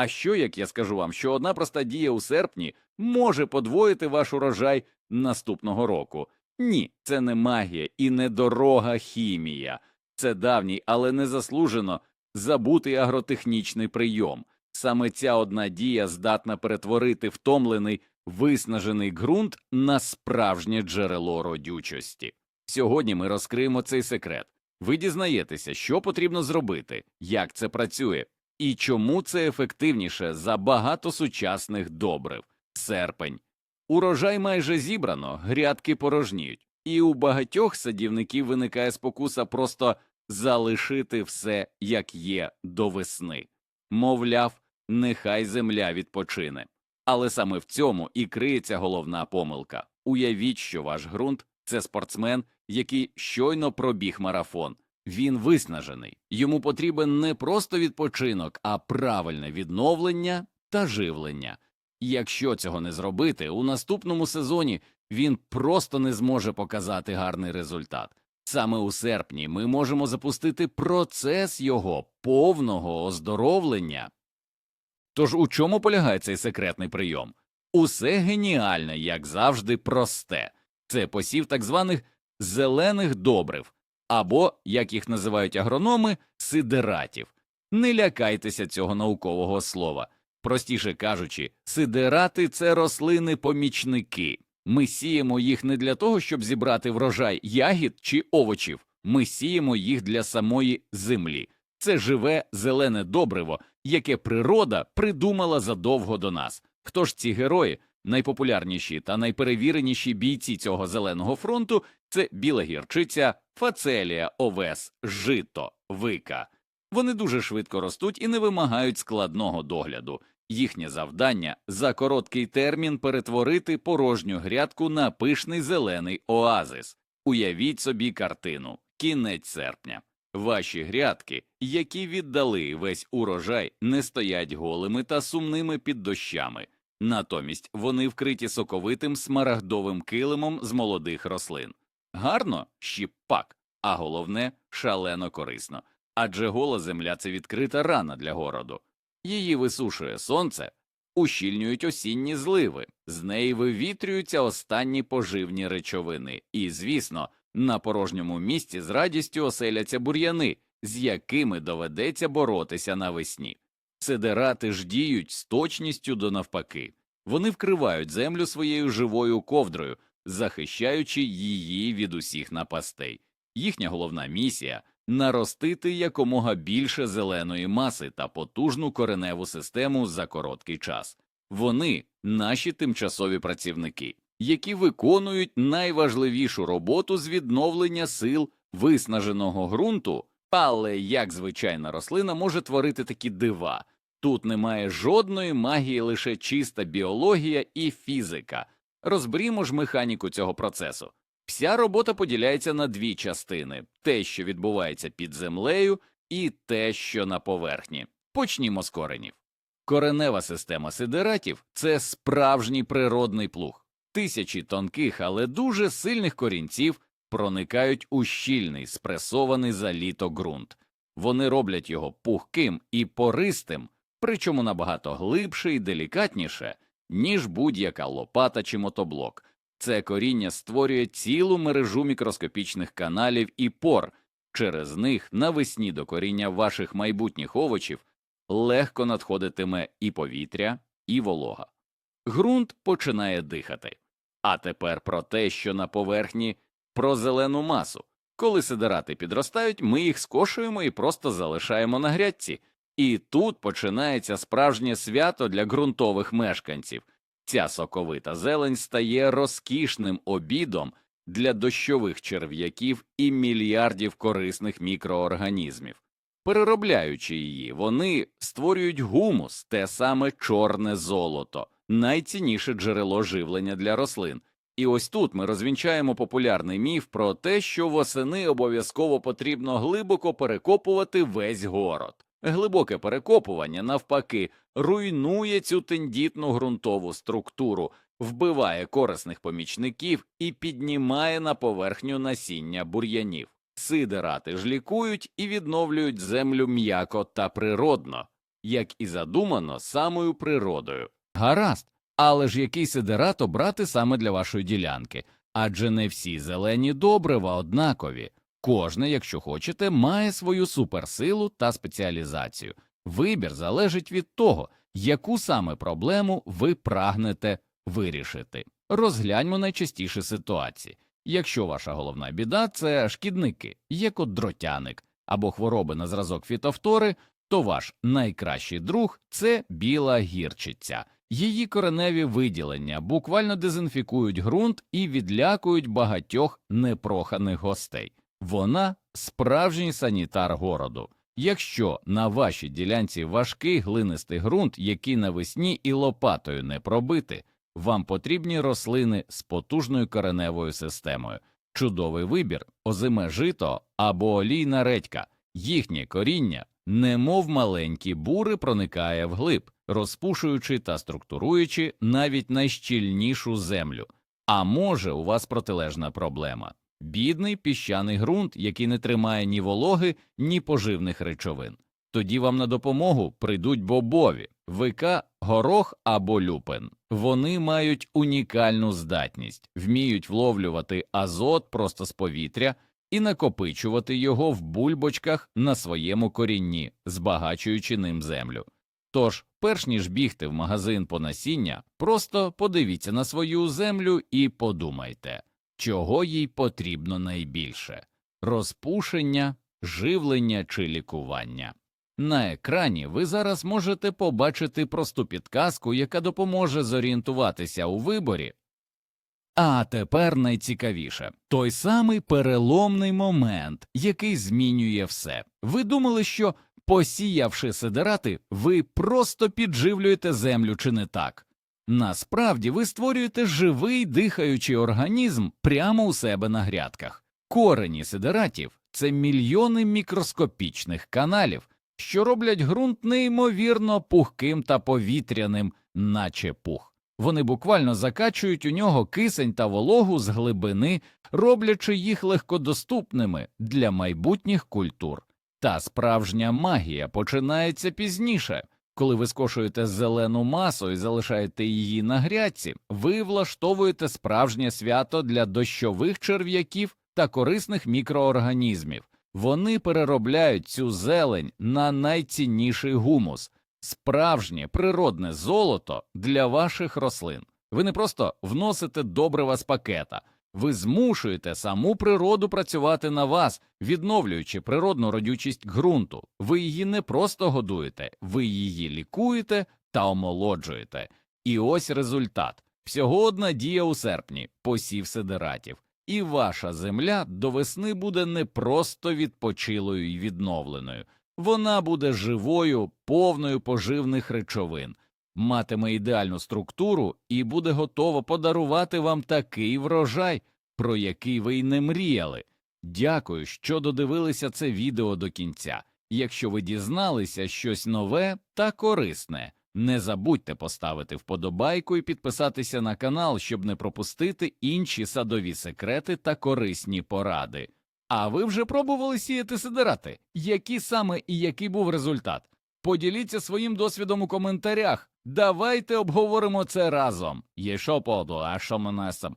А що, як я скажу вам, що одна проста дія у серпні може подвоїти ваш урожай наступного року? Ні, це не магія і не дорога хімія. Це давній, але незаслужено забутий агротехнічний прийом. Саме ця одна дія здатна перетворити втомлений, виснажений ґрунт на справжнє джерело родючості. Сьогодні ми розкриємо цей секрет. Ви дізнаєтеся, що потрібно зробити, як це працює, і чому це ефективніше за багато сучасних добрив. Серпень. Урожай майже зібрано, грядки порожніють, і у багатьох садівників виникає спокуса просто залишити все як є до весни. Мовляв, нехай земля відпочине. Але саме в цьому і криється головна помилка. Уявіть, що ваш ґрунт це спортсмен, який щойно пробіг марафон. Він виснажений. Йому потрібен не просто відпочинок, а правильне відновлення та живлення. Якщо цього не зробити, у наступному сезоні він просто не зможе показати гарний результат. Саме у серпні ми можемо запустити процес його повного оздоровлення. Тож у чому полягає цей секретний прийом? Усе геніальне, як завжди, просте. Це посів так званих зелених добрив, або, як їх називають агрономи, сидератів. Не лякайтеся цього наукового слова. Простіше кажучи, сидерати це рослини-помічники. Ми сіємо їх не для того, щоб зібрати врожай ягід чи овочів. Ми сіємо їх для самої землі. Це живе зелене добриво, яке природа придумала задовго до нас. Хто ж ці герої? Найпопулярніші та найперевіреніші бійці цього зеленого фронту це біла гірчиця, фацелія, овес, жито, вика. Вони дуже швидко ростуть і не вимагають складного догляду. Їхнє завдання за короткий термін перетворити порожню грядку на пишний зелений оазис. Уявіть собі картину кінець серпня. Ваші грядки, які віддали весь урожай, не стоять голими та сумними під дощами. Натомість вони вкриті соковитим смарагдовим килимом з молодих рослин. Гарно щіпак, а головне шалено корисно. Адже гола земля це відкрита рана для городу. Її висушує сонце, ущільнюють осінні зливи, з неї вивітрюються останні поживні речовини, і, звісно, на порожньому місці з радістю оселяться бур'яни, з якими доведеться боротися навесні. Сидерати ж діють з точністю до навпаки. Вони вкривають землю своєю живою ковдрою, захищаючи її від усіх напастей. Їхня головна місія наростити якомога більше зеленої маси та потужну кореневу систему за короткий час. Вони наші тимчасові працівники, які виконують найважливішу роботу з відновлення сил виснаженого ґрунту, але як звичайна рослина може творити такі дива. Тут немає жодної магії, лише чиста біологія і фізика. Розберімо ж механіку цього процесу. Вся робота поділяється на дві частини: те, що відбувається під землею, і те, що на поверхні. Почнімо з коренів. Коренева система сидератів це справжній природний плуг. Тисячі тонких, але дуже сильних корінців проникають у щільний, спресований за літо ґрунт. Вони роблять його пухким і пористим, причому набагато глибше і делікатніше, ніж будь-яка лопата чи мотоблок. Це коріння створює цілу мережу мікроскопічних каналів і пор. Через них навесні до коріння ваших майбутніх овочів легко надходитиме і повітря, і волога. Ґрунт починає дихати. А тепер про те, що на поверхні про зелену масу. Коли сидерати підростають, ми їх скошуємо і просто залишаємо на грядці. І тут починається справжнє свято для ґрунтових мешканців. Ця соковита зелень стає розкішним обідом для дощових черв'яків і мільярдів корисних мікроорганізмів. Переробляючи її, вони створюють гумус, те саме чорне золото, найцінніше джерело живлення для рослин. І ось тут ми розвінчаємо популярний міф про те, що восени обов'язково потрібно глибоко перекопувати весь город. Глибоке перекопування, навпаки, руйнує цю тендітну ґрунтову структуру, вбиває корисних помічників і піднімає на поверхню насіння бур'янів. Сидерати ж лікують і відновлюють землю м'яко та природно. як і задумано самою природою. Гаразд, але ж який сидерат обрати саме для вашої ділянки? Адже не всі зелені добрива однакові. Кожне, якщо хочете, має свою суперсилу та спеціалізацію. Вибір залежить від того, яку саме проблему ви прагнете вирішити. Розгляньмо найчастіші ситуації. Якщо ваша головна біда це шкідники, як от дротяник або хвороби на зразок фітофтори, то ваш найкращий друг це біла гірчиця. Її кореневі виділення буквально дезінфікують ґрунт і відлякують багатьох непроханих гостей. Вона справжній санітар городу. Якщо на вашій ділянці важкий глинистий ґрунт, який навесні і лопатою не пробити, вам потрібні рослини з потужною кореневою системою. Чудовий вибір озиме жито або олійна редька. Їхнє коріння, немов маленькі бури, проникає вглиб, розпушуючи та структуруючи навіть найщільнішу землю. А може, у вас протилежна проблема бідний піщаний ґрунт, який не тримає ні вологи, ні поживних речовин. Тоді вам на допомогу прийдуть бобові, вика, горох або люпин. Вони мають унікальну здатність, вміють вловлювати азот просто з повітря і накопичувати його в бульбочках на своєму корінні, збагачуючи ним землю. Тож, перш ніж бігти в магазин по насіння, просто подивіться на свою землю і подумайте, чого їй потрібно найбільше розпушення, живлення чи лікування. На екрані ви зараз можете побачити просту підказку, яка допоможе зорієнтуватися у виборі. А тепер найцікавіше той самий переломний момент, який змінює все. Ви думали, що, посіявши сидерати, ви просто підживлюєте землю чи не так? Насправді ви створюєте живий дихаючий організм прямо у себе на грядках. Корені сидератів це мільйони мікроскопічних каналів, що роблять ґрунт неймовірно пухким та повітряним, наче пух. Вони буквально закачують у нього кисень та вологу з глибини, роблячи їх легкодоступними для майбутніх культур. Та справжня магія починається пізніше. Коли ви скошуєте зелену масу і залишаєте її на грядці, ви влаштовуєте справжнє свято для дощових черв'яків та корисних мікроорганізмів. Вони переробляють цю зелень на найцінніший гумус, справжнє природне золото для ваших рослин. Ви не просто вносите добрива з пакета, ви змушуєте саму природу працювати на вас, відновлюючи природну родючість ґрунту. Ви її не просто годуєте, ви її лікуєте та омолоджуєте. І ось результат. Всього одна дія у серпні посів сидератів, і ваша земля до весни буде не просто відпочилою і відновленою, вона буде живою, повною поживних речовин, матиме ідеальну структуру і буде готова подарувати вам такий врожай, про який ви й не мріяли. Дякую, що додивилися це відео до кінця. Якщо ви дізналися щось нове та корисне, не забудьте поставити вподобайку і підписатися на канал, щоб не пропустити інші садові секрети та корисні поради. А ви вже пробували сіяти сидерати? Які саме і який був результат? Поділіться своїм досвідом у коментарях. Давайте обговоримо це разом. Єшо поду, а.